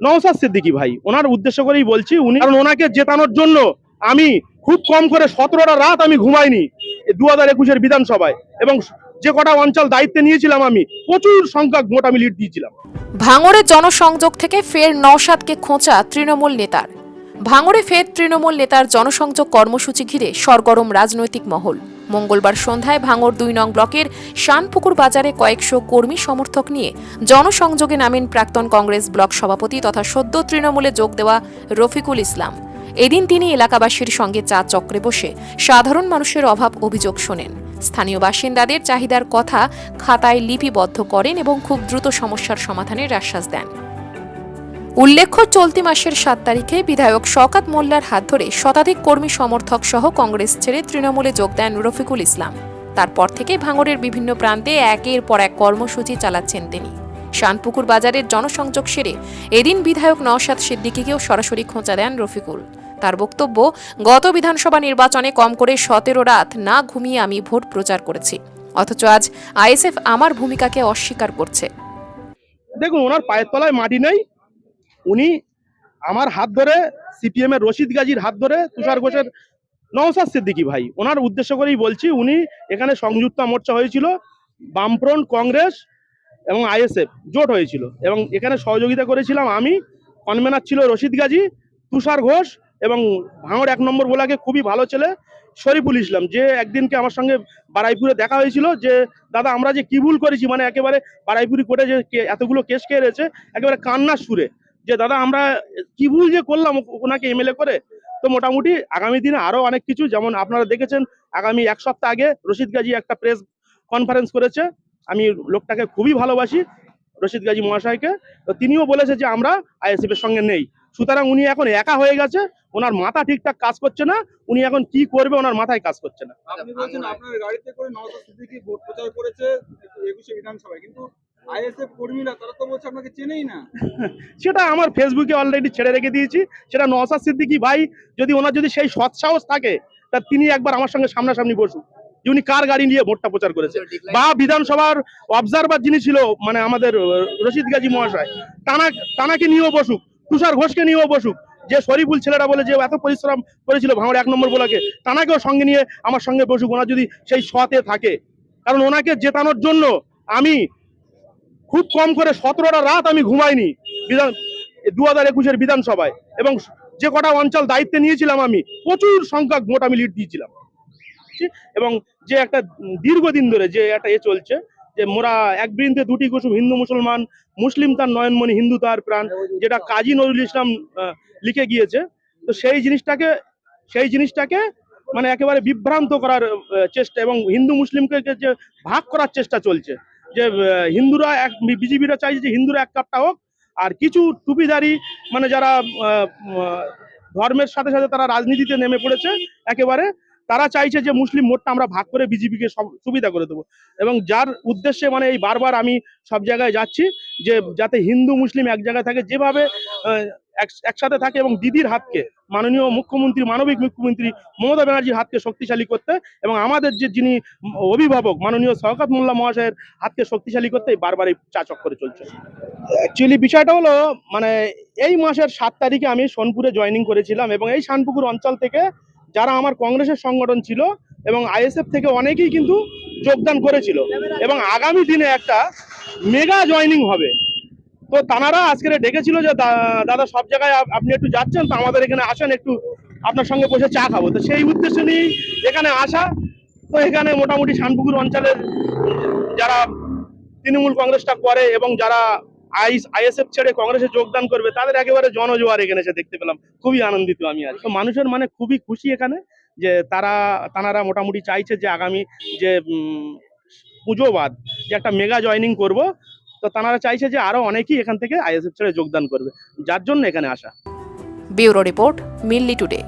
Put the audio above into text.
নওসাদ সিদ্দিকী ভাই, ওনার উদ্দেশ্য করেই বলছি উনি কারণ ওনাকে জেতানোর জন্য আমি খুব কম করে সতেরোটা রাত আমি ঘুমাইনি দু হাজার একুশের বিধানসভায়। এবং যে কটা অঞ্চল দায়িত্বে নিয়েছিলাম আমি, প্রচুর সংখ্যক ভোট আমি লিড দিয়েছিলাম। ভাঙড়ে জনসংযোগ থেকে ফের নওশাদকে খোঁচা তৃণমূল নেতার। ভাঙড়ে ফের তৃণমূল নেতার জনসংযোগ কর্মসূচি ঘিরে সরগরম রাজনৈতিক মহল। মঙ্গলবার সন্ধ্যায় ভাঙর দুই নং ব্লকের শানপুকুর বাজারে কয়েকশো কর্মী সমর্থক নিয়ে জনসংযোগে নামেন প্রাক্তন কংগ্রেস ব্লক সভাপতি তথা সদ্য তৃণমূলে যোগ দেওয়া রফিকুল ইসলাম। এদিন তিনি এলাকাবাসীর সঙ্গে চা চক্রে বসে সাধারণ মানুষের অভাব অভিযোগ শোনেন। স্থানীয় বাসিন্দাদের চাহিদার কথা খাতায় লিপিবদ্ধ করেন এবং খুব দ্রুত সমস্যার সমাধানের আশ্বাস দেন। উল্লেখ্য, চলতি মাসের সাত তারিখে বিধায়ক শকাত মোল্লার হাত ধরে শতাধিক কর্মী সমর্থক সহ কংগ্রেস ছেড়ে তৃণমূলে যোগ দেন রফিকুল ইসলাম। তারপর থেকে ভাঙড়ের বিভিন্ন প্রান্তে একের পর এক কর্মসূচি চালাচ্ছেন তিনি। শানপুকুর বাজারের জনসংযোগ সেরে এদিন বিধায়ক নওশাদ সিদ্দিকীকেও সরাসরি খোঁচা দেন রফিকুল। তার বক্তব্য, গত বিধানসভা নির্বাচনে কম করে সতেরো রাত না ঘুমিয়ে আমি ভোট প্রচার করেছি। অথচ আজ আইএসএফ আমার ভূমিকাকে অস্বীকার করছে। দেখুন, ওনার পায়ের তলায় মাটি নেই উনি আমার হাত ধরে সিপিএম এর রশিদ গাজীর হাত ধরে তুষার ঘোষের নওসাদ সিদ্দিকী ভাই, ওনার উদ্দেশ্য করেই বলছি উনি এখানে সংযুক্ত মোর্চা হয়েছিল, বামফ্রন্ট কংগ্রেস এবং আইএসএফ জোট হয়েছিল এবং এখানে সহযোগিতা করেছিলাম আমি, কনভেনার ছিল রশিদ গাজী, তুষার ঘোষ এবং ভাঙড় এক নম্বর বলাকে খুবই ভালো ছেলে শরীফুল ইসলাম, যে একদিনকে আমার সঙ্গে বারাইপুরে দেখা হয়েছিল যে, দাদা, আমরা যে কি ভুল করেছি? মানে একেবারে বারাইপুরি কোর্টে যে এতগুলো কেস খেয়ে রয়েছে একেবারে কান্নার সুরে। যে, দাদা, আমরা কি ভুল যে করলাম ওনাকে এমএলএ করে? তো মোটামুটি আগামী দিনে আরও অনেক কিছু, যেমন আপনারা দেখেছেন, আগামী এক সপ্তাহ আগে রশিদ গাজী একটা প্রেস কনফারেন্স করেছে। আমি লোকটাকে খুবই ভালোবাসি, রশিদ গাজী মহাশয়কে। তো তিনিও বলেছে যে, আমরা আইএসএফ এর সঙ্গে নেই। সুতরাং উনি এখন একা হয়ে গেছে, ওনার মাথা ঠিকঠাক কাজ করছে না, উনি এখন কি করবে ওনার মাথায় কাজ করছে না। আপনি বলছেন আপনার গাড়িতে করে সিদ্দিকী ভোট প্রচার করেছে একুশে বিধানসভায়, কিন্তু সেটা আমার ফেসবুকে অলরেডি ছেড়ে রেখে দিয়েছি। সেটা নওসাদ সিদ্দিকী ভাই, যদি ওনার যদি সেই সৎ সাহস থাকে, তা তিনি একবার আমার সঙ্গে সামনাসামনি বসুন। যে উনি কার গাড়ি নিয়ে ভোটটা প্রচার করেছে। বা বিধানসভার অবজারভার যিনি ছিল মানে আমাদের রশিদ গাজী মহাশয় টানা টানাকে নিয়েও বসুক, তুষার ঘোষকে নিয়েও বসুক। যে শরীফুল ছেলেরা বলে যে এত পরিশ্রম করেছিল ভাঙড় এক নম্বর বলাকে, তানাকেও সঙ্গে নিয়ে আমার সঙ্গে বসুক। ওনার যদি সেই সতে থাকে, কারণ ওনাকে জেতানোর জন্য আমি খুব কম করে সতেরোটা রাত আমি ঘুমাইনি বিধান দু হাজার একুশের বিধানসভায়। এবং যে কটা অঞ্চল দায়িত্বে নিয়েছিলাম আমি, প্রচুর সংখ্যক ভোট আমি লিড দিয়েছিলাম। এবং যে একটা দীর্ঘদিন ধরে যে একটা এ চলছে, যে মোরা এক বৃন্দে দুটি কুসুম হিন্দু মুসলমান, মুসলিম তার নয়নমণি হিন্দু তার প্রাণ, যেটা কাজী নজরুল ইসলাম লিখে গিয়েছে। তো সেই জিনিসটাকে সেই জিনিসটাকে মানে একেবারে বিভ্রান্ত করার চেষ্টা এবং হিন্দু মুসলিমকে যে ভাগ করার চেষ্টা চলছে। যে হিন্দুরা এক, বিজেপিরা চাইছে যে হিন্দুরা এক কাপটা হোক। আর কিছু টুপিদারি মানে যারা ধর্মের সাথে সাথে তারা রাজনীতিতে নেমে পড়েছে, একেবারে। তারা চাইছে যে মুসলিম মোটটা আমরা ভাগ করে বিজেপিকে সুবিধা করে দেবো। এবং যার উদ্দেশ্যে মানে এই বারবার আমি সব জায়গায় যাচ্ছি যে যাতে হিন্দু মুসলিম এক জায়গায় থাকে, যেভাবে একসাথে থাকে এবং দিদির হাতকে, মাননীয় মুখ্যমন্ত্রী, মানবিক মুখ্যমন্ত্রী মমতা ব্যানার্জির হাতকে শক্তিশালী করতে এবং আমাদের যে যিনি অভিভাবক, মাননীয় শওকত মোল্লা মহাশয়ের হাতকে শক্তিশালী করতে বারবার এই চা চক্করে চলছে। অ্যাকচুয়ালি বিষয়টা হলো মানে এই মাসের সাত তারিখে আমি সোনপুরে জয়েনিং করেছিলাম এবং এই শানপুকুর অঞ্চল থেকে যারা আমার কংগ্রেসের সংগঠন ছিল এবং আইএসএফ থেকে অনেকেই কিন্তু যোগদান করেছিল। এবং আগামী দিনে একটা মেগা জয়েনিং হবে। তো তানারা আজকে ডেকেছিল যে দাদা, সব জায়গায় আপনি একটু যাচ্ছেন, তো আমাদের এখানে আসেন, একটু আপনার সঙ্গে বসে চা খাব। তো সেই উদ্দেশ্য নিয়েই এখানে আসা। তো এখানে মোটামুটি শানপুকুর অঞ্চলের যারা তৃণমূল কংগ্রেসটা করে এবং যারা আইস আইএসএফ ছেড়ে কংগ্রেসে যোগদান করবে, তাদের একেবারে জনজোয়ার এখানে এসে দেখতে পেলাম। খুবই আনন্দিত আমি আজ তো মানুষের মানে খুবই খুশি এখানে যে তারা তানারা মোটামুটি চাইছে যে আগামী যে পুজোবাদ, যে একটা মেগা জয়েনিং করব, তো তানারা চাইছে যে আরও অনেকেই এখান থেকে আইএসএফ ছেড়ে যোগদান করবে। যার জন্য এখানে আসা। Bureau report, Milli today.